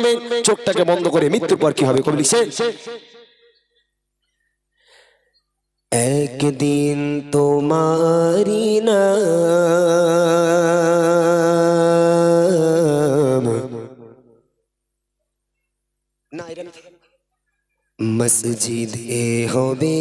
শুনবেন চোখটাকে বন্ধ করে মৃত্যুর পর কি হবে কবি লিখছে একদিন তোমারি না। মসজিদে হবে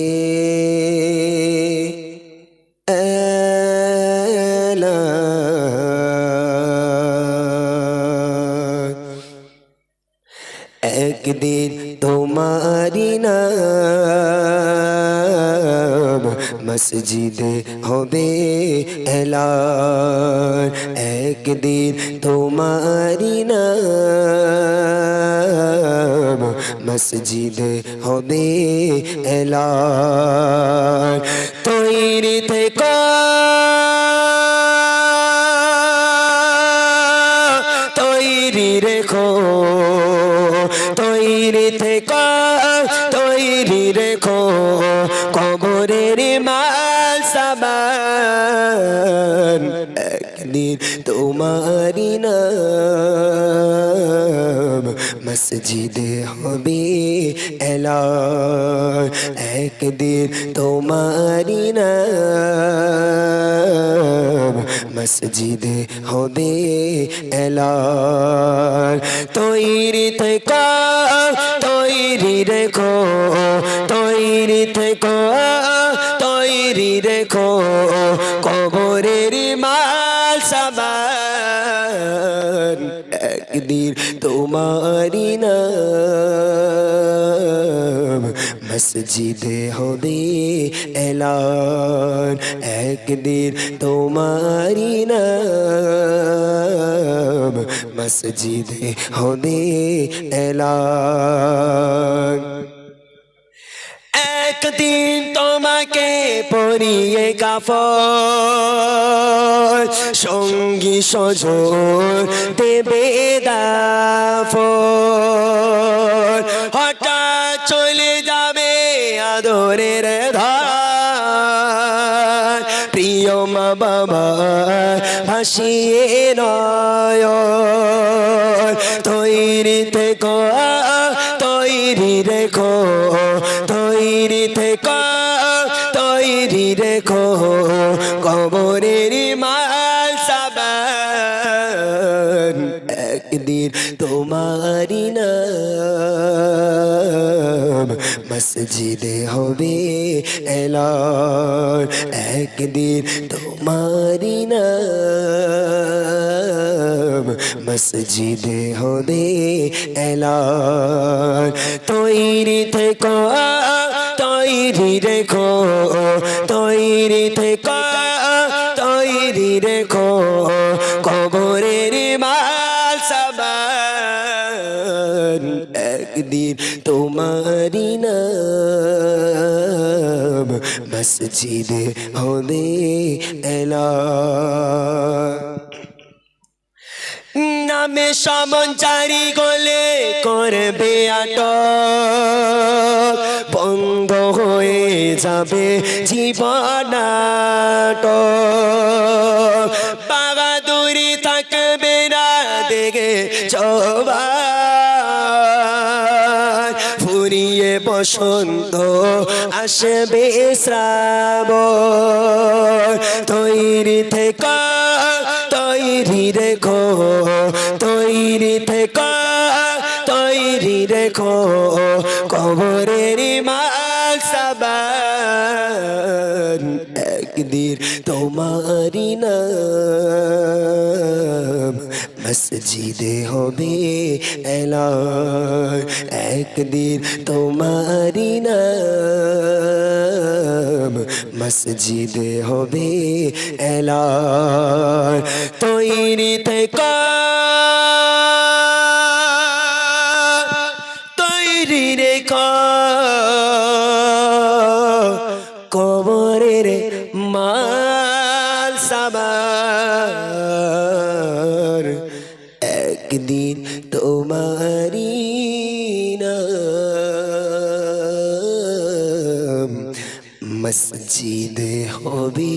একদিন তোমারি নাম মসজিদে হবে এলান। একদিন তোমারি নাম মসজিদে হবে এলান। তৈরি থেকে। তৈরি রেখো। থেকে তৈরি রেখো, কবরের মাল সাবান। একদিন তোমারি নাম মসজিদে হবে এলান। একদিন তোমারি মসজিদে হবে এলান। তৈরি থেকে রেখো তৈরি থেকো তৈরি রেখো কবরের একদিন তোমারি নাম মসজিদে হবে এলান। একদিন তোমারি নাম মসজিদে হবে এলান। একদিন তোমাকে পরিয়ে কাফর সঙ্গী সজোর দেবে দাফর হঠাৎ চলে যাবে আদরের ধার প্রিয় মা বাবা, ভাসিয়ে নয় তৈরি থেকে, তৈরি রেখো, তৈরি থেকে। রেখো কবরের মাল সাবান একদিন তোমারি নাম। মসজিদে হবে এলান একদিন তোমারি নাম। মসজিদে হবে এলান। তৈরি থেকে তৈরি রেখো, তৈরি থেকে, তৈরি রেখো, কবরের মাল সাবান একদিন তোমারি নাম মসজিদে হবে এলান নামে সমঞ্চারি গলে করবে আটক। বন্ধ হয়ে যাবে জীবনাট। বাগাদুরি থাকবে না দেখে চবার ফুরিয়ে বসন্ত আসবে শ্রাবণ। তৈরি থেকে, তৈরি রেখো, তৈরি থেকে, তৈরি রেখো। একদিন তোমারি নাম। মসজিদে হবে এলান একদিন তোমারি নাম। মসজিদে হবে এলান তৈরি রেখা। কবরের মাল ایک دن تمہاری نام مسجد بھی